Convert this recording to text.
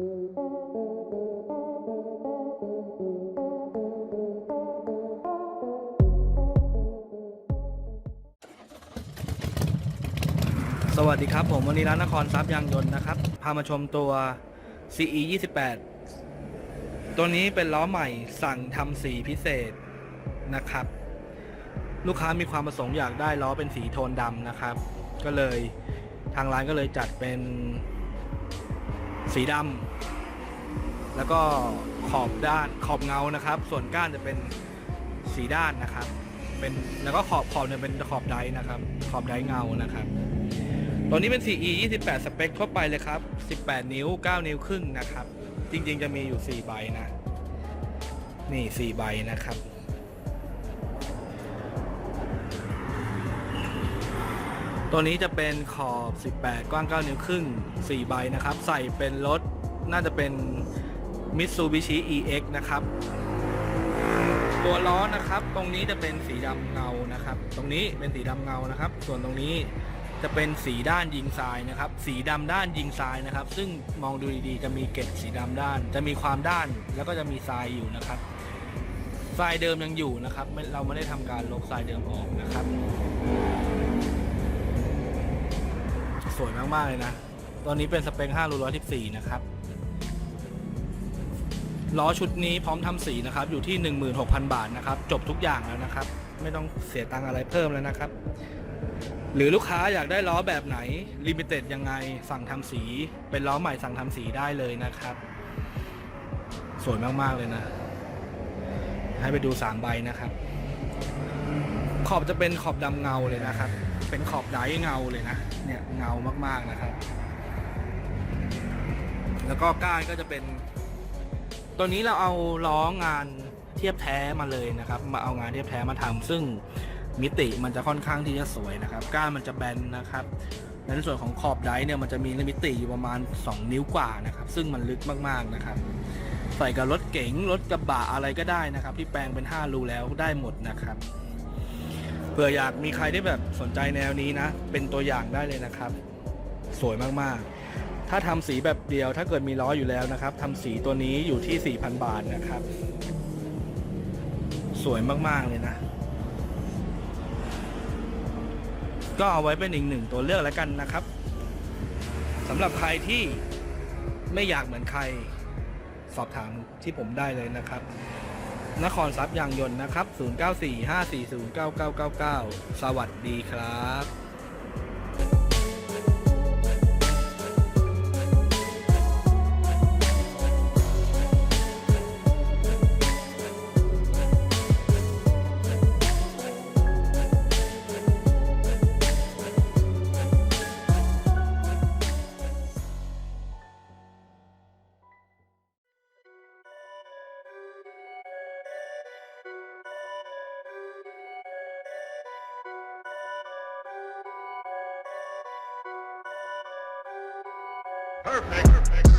สวัสดีครับ ผมวันนี้ร้านนครทรัพย์ยางยนต์นะครับ พามาชมตัว CE 28ตัวนี้เป็นล้อใหม่สั่งทำสีพิเศษนะครับ ลูกค้ามีความประสงค์อยากได้ล้อเป็นสีโทนดำนะครับ ก็เลยทางร้านก็เลยจัดเป็น สีดำแล้วก็ขอบด้านขอบเงานะครับ ส่วนก้านจะเป็นสีด้านนะครับ เป็นแล้วก็ขอบขอบเนี่ยเป็นขอบไดนะครับ ขอบไดเงานะครับ ตัวนี้เป็น CE 28 สเปคทั่วไปเลยครับ 18 นิ้ว 9 นิ้วครึ่งนะครับ จริงๆจะมีอยู่ 4 ใบนะ นี่ 4 ใบนะครับ ตัวนี้จะเป็นขอบ 18 กว้าง 9 นิ้วครึ่ง 4 ใบนะครับ ใส่เป็นรถน่าจะเป็น Mitsubishi EX นะครับ ตัวล้อนะครับ ตรงนี้จะเป็นสีดำเงานะครับ ตรงนี้เป็นสีดำเงานะครับ ส่วนตรงนี้จะเป็นสีด้านยิงทรายนะครับ สีดำด้านยิงทรายนะครับ ซึ่งมองดูดีๆ จะมีเกล็ดสีดำด้าน จะมีความด้านแล้วก็จะมีทรายอยู่นะครับทรายเดิมยังอยู่นะครับเราไม่ได้ทำการลบทรายเดิมออกนะครับ สวยมาก ๆ เลยนะ ตอนนี้เป็นสเปค5รู114 นะครับ ล้อชุดนี้พร้อมทำสีนะครับ อยู่ที่ 16,000 บาทนะครับ จบทุกอย่างแล้วนะครับ ไม่ต้องเสียตังอะไรเพิ่มแล้วนะครับ หรือลูกค้าอยากได้ล้อแบบไหนลิมิเต็ดยังไงสั่งทำสี เป็นล้อใหม่สั่งทำสีได้เลยนะครับ สวยมาก ๆ เลยนะ ให้ไปดู3ใบนะครับ ขอบจะเป็นขอบดำเงาเลยนะครับ เป็นขอบไดเงาเลยนะ เนี่ยเงามากๆนะครับ แล้วก็ก้านก็จะเป็น ตัวนี้เราเอาล้องานเทียบแท้มาเลยนะครับ มาเอางานเทียบแท้มาทำซึ่งมิติมันจะค่อนข้างที่จะสวยนะครับ ก้านมันจะแบนนะครับในส่วนของขอบไดเนี่ยมันจะมีมิติอยู่ประมาณ 2 นิ้วกว่านะครับ ซึ่งมันลึกมากๆนะครับ ใส่กับรถเก๋งรถกระบะอะไรก็ได้นะครับ ที่แปลงเป็น 5 รูแล้วได้หมดนะครับ ผื่ออยากมีใครที่แบบสนใจแนวนี้นะ เป็นตัวอย่างได้เลยนะครับ สวยมากๆ ถ้าทำสีแบบเดียวถ้าเกิดมีล้ออยู่แล้วนะครับทำสีตัวนี้อยู่ที่ 4,000 บาทนะครับ สวยมากๆเลยนะ ก็เอาไว้เป็นอีกหนึ่งตัวเลือกแล้วกันนะครับสำหรับใครที่ไม่อยากเหมือนใคร สอบถามที่ผมได้เลยนะครับ นครทรัพย์ยางยนต์นะครับ 0945409999 สวัสดีครับ Perfect. Perfect.